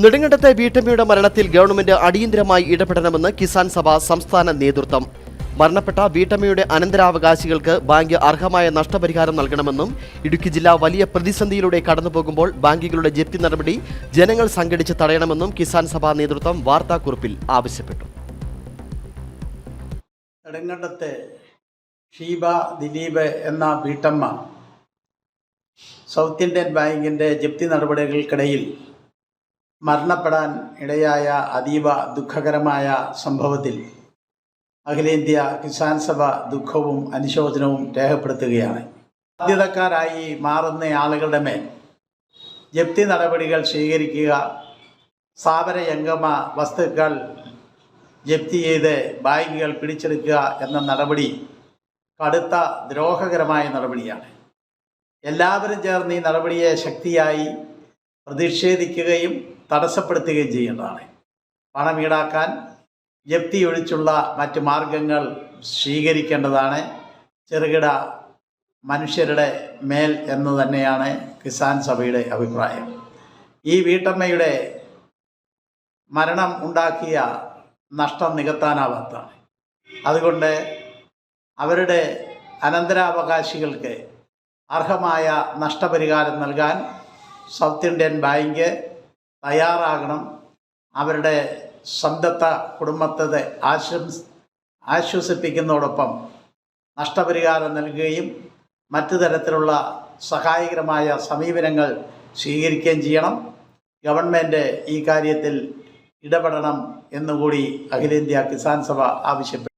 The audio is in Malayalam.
നെടുങ്കണ്ടത്തെ വീട്ടമ്മയുടെ മരണത്തിൽ ഗവൺമെന്റ് അടിയന്തരമായി ഇടപെടണമെന്ന് കിസാൻ സഭ സംസ്ഥാന നേതൃത്വം. മരണപ്പെട്ട വീട്ടമ്മയുടെ അനന്തരാവകാശികൾക്ക് ബാങ്ക് അർഹമായ നഷ്ടപരിഹാരം നൽകണമെന്നും ഇടുക്കി ജില്ല വലിയ പ്രതിസന്ധിയിലൂടെ കടന്നുപോകുമ്പോൾ ബാങ്കുകളുടെ ജപ്തി നടപടി ജനങ്ങൾ സംഘടിച്ച് തടയണമെന്നും കിസാൻ സഭ നേതൃത്വം വാർത്താക്കുറിപ്പിൽ ആവശ്യപ്പെട്ടു. നെടുങ്കണ്ടത്തെ ഷീബ ദിലീപ് എന്ന വീട്ടമ്മ സൗത്ത് ഇന്ത്യൻ ബാങ്കിന്റെ ജപ്തി നടപടികൾക്കിടയിൽ മരണപ്പെടാൻ ഇടയായ അതീവ ദുഃഖകരമായ സംഭവത്തിൽ അഖിലേന്ത്യ കിസാൻ സഭ ദുഃഖവും അനുശോചനവും രേഖപ്പെടുത്തുകയാണ്. ബാധ്യതക്കാരായി മാറുന്ന ആളുകളുടെ മേൽ ജപ്തി നടപടികൾ സ്വീകരിക്കുക സ്ഥാപനയംഗമ വസ്തുക്കൾ ജപ്തി ചെയ്ത് ബാങ്കുകൾ പിടിച്ചെടുക്കുക എന്ന നടപടി കടുത്ത ദ്രോഹകരമായ നടപടിയാണ്. എല്ലാവരും ചേർന്ന് ഈ നടപടിയെ ശക്തിയായി പ്രതിഷേധിക്കുകയും തടസ്സപ്പെടുത്തുകയും ചെയ്യേണ്ടതാണ്. പണം ഈടാക്കാൻ ജപ്തി ഒഴിച്ചുള്ള മറ്റ് മാർഗങ്ങൾ സ്വീകരിക്കേണ്ടതാണ്. ചെറുകിട മനുഷ്യരുടെ മേൽ എന്ന് തന്നെയാണ് കിസാൻ സഭയുടെ അഭിപ്രായം. ഈ വീട്ടമ്മയുടെ മരണം ഉണ്ടാക്കിയ നഷ്ടം നികത്താനാവാത്തതാണ്. അതുകൊണ്ട് അവരുടെ അനന്തരാവകാശികൾക്ക് അർഹമായ നഷ്ടപരിഹാരം നൽകാൻ സൗത്ത് ഇന്ത്യൻ ബാങ്ക് തയ്യാറാകണം. അവരുടെ സ്വന്തത്ത കുടുംബത്തെ ആശംസ് ആശ്വസിപ്പിക്കുന്നതോടൊപ്പം നഷ്ടപരിഹാരം നൽകുകയും മറ്റു തരത്തിലുള്ള സഹായകരമായ സമീപനങ്ങൾ സ്വീകരിക്കുകയും ചെയ്യണം. ഗവൺമെന്റ് ഈ കാര്യത്തിൽ ഇടപെടണം എന്നുകൂടി അഖിലേന്ത്യാ കിസാൻ സഭ ആവശ്യപ്പെട്ടു.